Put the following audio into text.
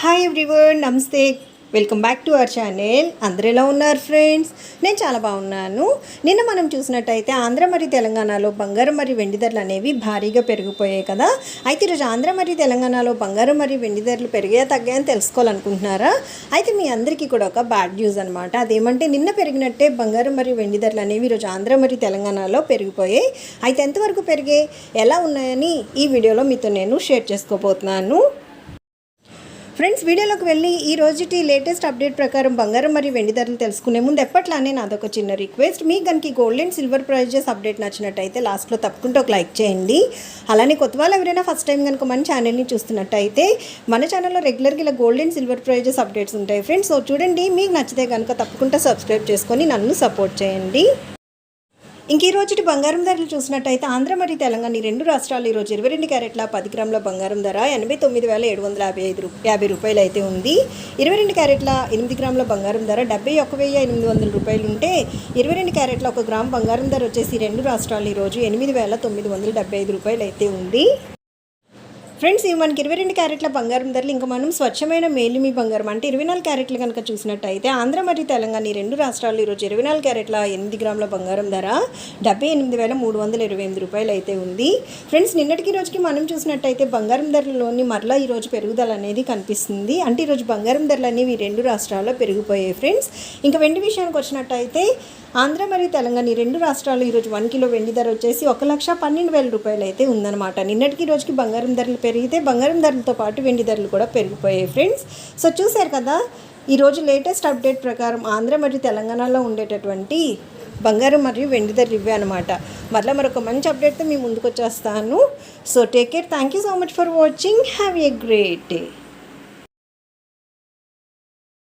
Hi everyone నమస్తే. Welcome back to our channel అందరు ఎలా ఉన్నారు ఫ్రెండ్స్ నేను చాలా బాగున్నాను. నిన్న మనం చూసినట్టయితే ఆంధ్ర మరియు తెలంగాణలో బంగారం మరియు వెండి ధరలు అనేవి భారీగా పెరిగిపోయాయి కదా. అయితే ఈరోజు ఆంధ్ర మరియు తెలంగాణలో బంగారం మరియు వెండి ధరలు పెరిగా తగ్గాయని తెలుసుకోవాలనుకుంటున్నారా? అయితే మీ అందరికీ కూడా ఒక బ్యాడ్ న్యూస్ అనమాట అదేమంటే నిన్న పెరిగినట్టే బంగారం మరియు వెండి ధరలు అనేవి ఈరోజు ఆంధ్ర మరియు తెలంగాణలో పెరిగిపోయాయి. అయితే ఎంతవరకు పెరిగాయి ఎలా ఉన్నాయని ఈ వీడియోలో మీతో నేను షేర్ చేసుకోబోతున్నాను. ఫ్రెండ్స్ వీడియోలోకి వెళ్ళి ఈ రోజుటి లేటెస్ట్ అప్డేట్ ప్రకారం బంగారం మరియు వెండి ధరలు తెలుసుకునే ముందు ఎప్పట్లానే నాదొక చిన్న రిక్వెస్ట్. మీ కనుక gold and silver prizes update నచ్చినట్టయితే లాస్ట్లో తప్పకుండా ఒక లైక్ చేయండి. అలానే కొత్త వాళ్ళు ఎవరైనా ఫస్ట్ టైం కనుక మన ఛానల్ని చూస్తున్నట్టయితే మన ఛానల్లో రెగ్యులర్గా ఇలా gold and silver prizes updates ఉంటాయి ఫ్రెండ్స్. సో చూడండి మీకు నచ్చితే కనుక తప్పకుండా సబ్స్క్రైబ్ చేసుకొని నన్ను సపోర్ట్ చేయండి. ఇంక ఈ రోజు బంగారం ధరలు చూసినట్టయితే ఆంధ్ర మరియు తెలంగాణ ఈ రెండు రాష్ట్రాలు ఈ రోజు ఇరవై రెండు క్యారెట్ల పది గ్రాముల బంగారం ధర ఎనభై తొమ్మిది వేల ఏడు వందల యాభై ఐదు యాభై రూపాయలు అయితే ఉంది. ఇరవై రెండు క్యారెట్ల ఎనిమిది గ్రాముల బంగారం ధర డెబ్బై ఒక వెయ్యి ఎనిమిది వందల రూపాయలు ఉంటే ఇరవై రెండు క్యారెట్ల ఒక గ్రామ్ బంగారం ధర వచ్చేసి రెండు రాష్ట్రాలు ఈరోజు ఎనిమిది వేల తొమ్మిది వందల డెబ్బై ఐదు రూపాయలు అయితే ఉంది. ఫ్రెండ్స్ ఇవి మనకి ఇరవై రెండు క్యారెట్ల బంగారం ధరలు ఇంకా మనం స్వచ్ఛమైన మేలిమి బంగారం అంటే ఇరవై నాలుగు క్యారెట్లు కనుక చూసినట్టయితే ఆంధ్ర మరియు తెలంగాణ ఈ రెండు రాష్ట్రాలు ఈరోజు ఇరవై నాలుగు క్యారెట్ల ఎనిమిది గ్రాముల బంగారం ధర డెబ్బై ఎనిమిది వేల మూడు వందల ఇరవై ఎనిమిది రూపాయలు అయితే ఉంది. ఫ్రెండ్స్ నిన్నటికి రోజుకి మనం చూసినట్టయితే బంగారం ధరలోని మరలా ఈరోజు పెరుగుదల అనేది కనిపిస్తుంది. అంటే ఈరోజు బంగారం ధరలు అనేవి రెండు రాష్ట్రాల్లో పెరిగిపోయాయి ఫ్రెండ్స్. ఇంకా వెండి విషయానికి వచ్చినట్టయితే ఆంధ్ర మరియు తెలంగాణ ఈ రెండు రాష్ట్రాలు ఈరోజు వన్ కిలో వెండి ధర వచ్చేసి ఒక లక్ష పన్నెండు వేల రూపాయలు అయితే ఉందన్నమాట. నిన్నటికి రోజుకి బంగారం ధరలు పెరిగితే బంగారం ధరలతో పాటు వెండి ధరలు కూడా పెరిగిపోయాయి ఫ్రెండ్స్ సో చూశారు కదా ఈరోజు లేటెస్ట్ అప్డేట్ ప్రకారం ఆంధ్ర మరియు తెలంగాణలో ఉండేటటువంటి బంగారం మరియు వెండి ధరలు ఇవే అనమాట మరలా మరొక మంచి అప్డేట్తో మీ ముందుకు వచ్చేస్తాను. So take care thank you so much for watching have a great day